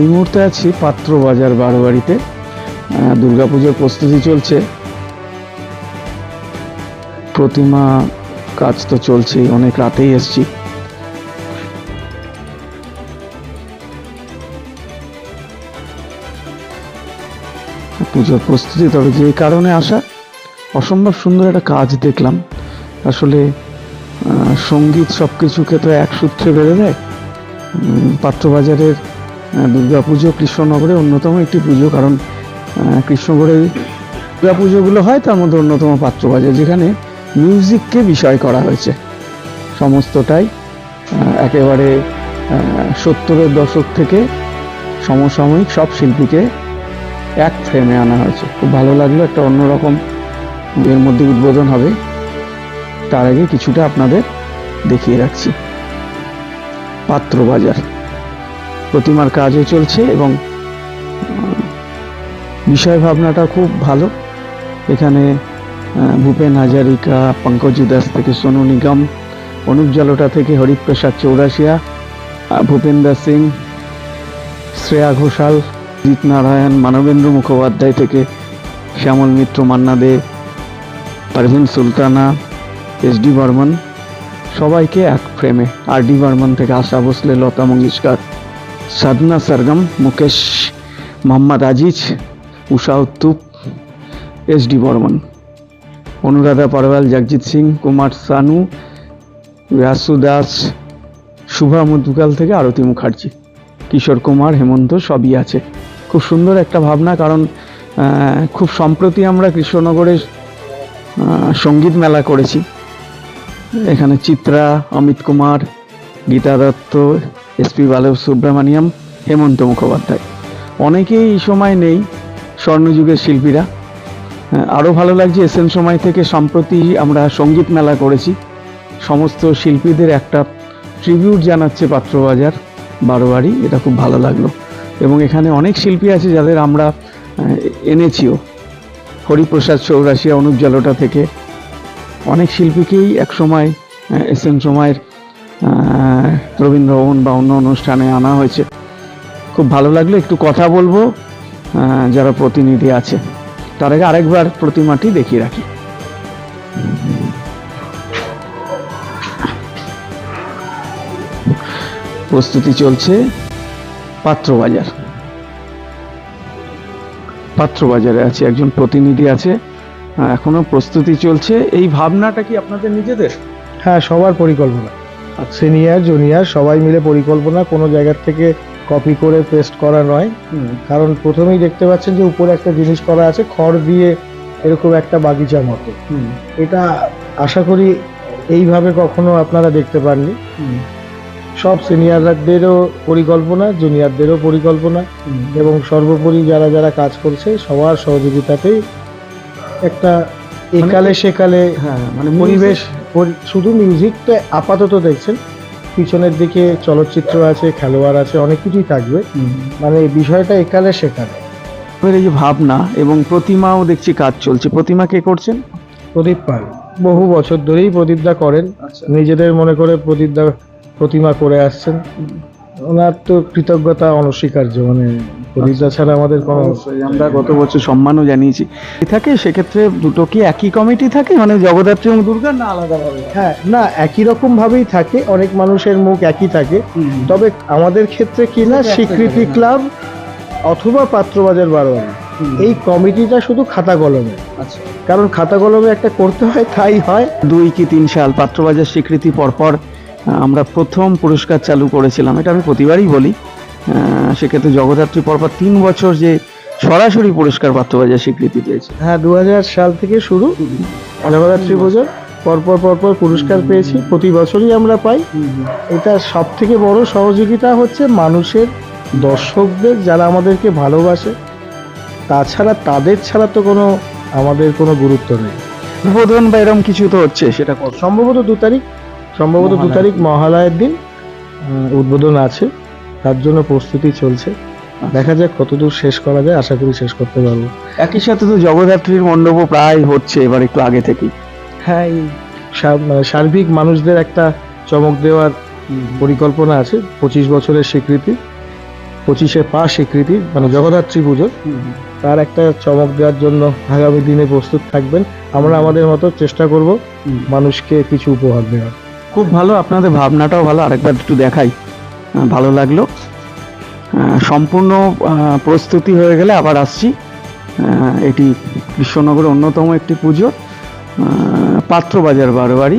এই মুহূর্তে আছি পাত্র বাজার আহ, দুর্গাপুজোর প্রস্তুতি চলছে। প্রতিমা কাজ তো চলছেই অনেক রাতেই এসছি। পুজোর প্রস্তুতি তবে যে কারণে আসা অসম্ভব সুন্দর একটা কাজ দেখলাম। আসলে সংগীত সব কিছুকে তো এক সূত্রে বেঁধে দেয়। পাত্রবাজারের আহ, দুর্গাপুজো কৃষ্ণনগরে অন্যতম একটি পুজো কারণ কৃষ্ণগড়ে দুর্গা পুজোগুলো হয় তার মধ্যে অন্যতম পাত্রবাজার যেখানে মিউজিককে বিষয় করা হয়েছে। সমস্তটাই একেবারে সত্তরের দশক থেকে সমসাময়িক সব শিল্পীকে এক ফ্রেমে আনা হয়েছে। খুব ভালো লাগল একটা অন্যরকম এর মধ্যে উদ্বোধন হবে। তার আগে কিছুটা আপনাদের দেখিয়ে রাখছি। পাত্রবাজার প্রতিমার কাজও চলছে এবং বিষয় ভাবনাটা খুব ভালো। এখানে ভূপেন হাজারিকা, পঙ্কজ দাস থেকে সোনু নিগম, অনুপ জলোটা থেকে হরিপ্রসাদ চৌরাশিয়া ভূপেন্দ্র সিং, শ্রেয়া ঘোষাল, জিৎ নারায়ণ, মানবেন্দ্র মুখোপাধ্যায় থেকে শ্যামল মিত্র, মান্না দে, পারভিন সুলতানা, এস ডি বর্মন। সবাইকে এক ফ্রেমে। আর ডি বর্মন থেকে Asha Bhosle, Lata Mangeshkar. Sadhana Sargam, Mukesh Mohammad Aziz, Usha Uthup, S D Burman. Anuradha Paudwal, Jagjit Singh, Kumar Sanu Basu Das Shubha Mudgal থেকে আরতি মুখার্জি, কিশোর কুমার, হেমন্ত, সবই আছে। খুব সুন্দর একটা ভাবনা, কারণ খুব সম্প্রতি আমরা কৃষ্ণনগরের সংগীত মেলা করেছি। এখানে চিত্রা, অমিত কুমার, গীতা দত্ত এসপি বালব সুব্রমণিয়াম হেমন্ত মুখোপাধ্যায়। অনেকেই এই সময় নেই স্বর্ণযুগের শিল্পীরা। আরও ভালো লাগছে এসএন সময় থেকে সম্প্রতি আমরা সংগীত মেলা করেছি। সমস্ত শিল্পীদের একটা ট্রিবিউট জানাচ্ছে পাত্রবাজার, বারোয়ারি, এটা খুব ভালো লাগল। এবং এখানে অনেক শিল্পী আছে যাদের আমরা এনেছিও। হরিপ্রসাদ চৌরাশিয়া অনুপ থেকে। অনেক শিল্পীকেই একসময় এস এন সময়ের রবীন্দ্রভবন বা অন্য অনুষ্ঠানে আনা হয়েছে। খুব ভালো লাগল, একটু কথা বলব যারা প্রতিনিধি আছে। তার আগে আরেকবার প্রতিমাটি দেখিয়ে রাখি। প্রস্তুতি চলছে পাত্রবাজার। পাত্রবাজারে আছে, একজন প্রতিনিধি আছে এখনও প্রস্তুতি চলছে। এই ভাবনাটা কি আপনাদের নিজেদের? হ্যাঁ সবার পরিকল্পনা। সিনিয়র জুনিয়র সবাই মিলে পরিকল্পনা কোনো জায়গার থেকে কপি করে পেস্ট করা নয়। কারণ প্রথমেই দেখতে পাচ্ছেন যে উপরে একটা জিনিস করা আছে খড় দিয়ে এরকম একটা বাগিচার মতো। এটা আশা করি এইভাবে কখনো আপনারা দেখতে পাননি। সব সিনিয়রদেরও পরিকল্পনা জুনিয়রদেরও পরিকল্পনা এবং সর্বোপরি যারা যারা কাজ করছে সবার সহযোগিতাতেই একটা একালে সেকালে হ্যাঁ মানে পরিবেশ পরি- শুধু মিউজিকটা আপাতত দেখছেন। পিছনের দিকে চলচ্চিত্র আছে খেলোয়াড় আছে অনেক কিছুই থাকবে। মানে এই বিষয়টা একালে সেকালে। এই যে ভাবনা এবং প্রতিমাও দেখছি কাজ চলছে। প্রতিমা কে করছেন? প্রদীপ পাল। বহু বছর ধরেই প্রদীপদা করেন। আচ্ছা। নিজেদের মনে করে প্রদীপদা প্রতিমা করে আসছেন। ওনার তো কৃতজ্ঞতা অনস্বীকার্য মানে প্রদীপদা ছাড়া আমাদের কোনো আমরা গত বছর সম্মানও জানিয়েছি। থাকে? সেক্ষেত্রে দুটো কি একই কমিটি থাকে? মানে জগদ্ধাত্রী এবং দুর্গা না আলাদাভাবে? হ্যাঁ না একই রকম ভাবেই থাকে। অনেক মানুষের মুখ একই থাকে। তবে আমাদের ক্ষেত্রে কি না স্বীকৃতি ক্লাব অথবা পাত্রবাজার বারোয়ারি। এই কমিটিটা শুধু খাতা কলমে। আচ্ছা। কারণ খাতা কলমে একটা করতে হয় তাই হয়। দুই কি তিন সাল পাত্রবাজার স্বীকৃতি পরপর আমরা প্রথম পুরস্কার চালু করেছিলাম। এটা আমি প্রতিবারই বলি। সেক্ষেত্রে জগদ্ধাত্রী পরপর তিন বছর যে সরাসরি পুরস্কার প্রাপ্ত পাত্রবাজার স্বীকৃতি পেয়েছে। হ্যাঁ দু হাজার সাল থেকে শুরু জগদ্ধাত্রী পুজোর পরপর পরপর পুরস্কার পেয়েছি। প্রতি বছরই আমরা পাই। এটা সব থেকে বড় সহযোগিতা হচ্ছে মানুষের দর্শকদের যারা আমাদেরকে ভালোবাসে। তাছাড়া তাদের ছাড়া তো কোনো আমাদের কোনো গুরুত্ব নেই। উদ্বোধন বা এরকম কিছু তো হচ্ছে সেটা সম্ভবত দু তারিখ সম্ভবত দু তারিখ মহালয়ের দিন উদ্বোধন আছে। তার জন্য প্রস্তুতি চলছে। আচ্ছা। দেখা যাক কতদূর শেষ করা যায় আশা করি শেষ করতে পারব। একই সাথে তো জগদ্ধাত্রীর মণ্ডপও প্রায় হচ্ছে এবার একটু আগে থেকেই। হ্যাঁ এই মানে সার্বিক মানুষদের একটা চমক দেওয়ার পরিকল্পনা আছে পঁচিশ বছরের স্বীকৃতি পঁচিশে পা স্বীকৃতি মানে জগদ্ধাত্রী পুজো তার একটা চমক দেওয়ার জন্য আগামী দিনে প্রস্তুত থাকবেন। আমরা আমাদের মতো চেষ্টা করব মানুষকে কিছু উপহার দেওয়ার। খুব ভালো আপনাদের ভাবনাটাও ভালো আরেকবার একটু দেখাই। ভালো লাগল। সম্পূর্ণ প্রস্তুতি হয়ে গেলে আবার আসছি। এটি কৃষ্ণনগরের অন্যতম একটি পুজো পাত্রবাজার বারোবারি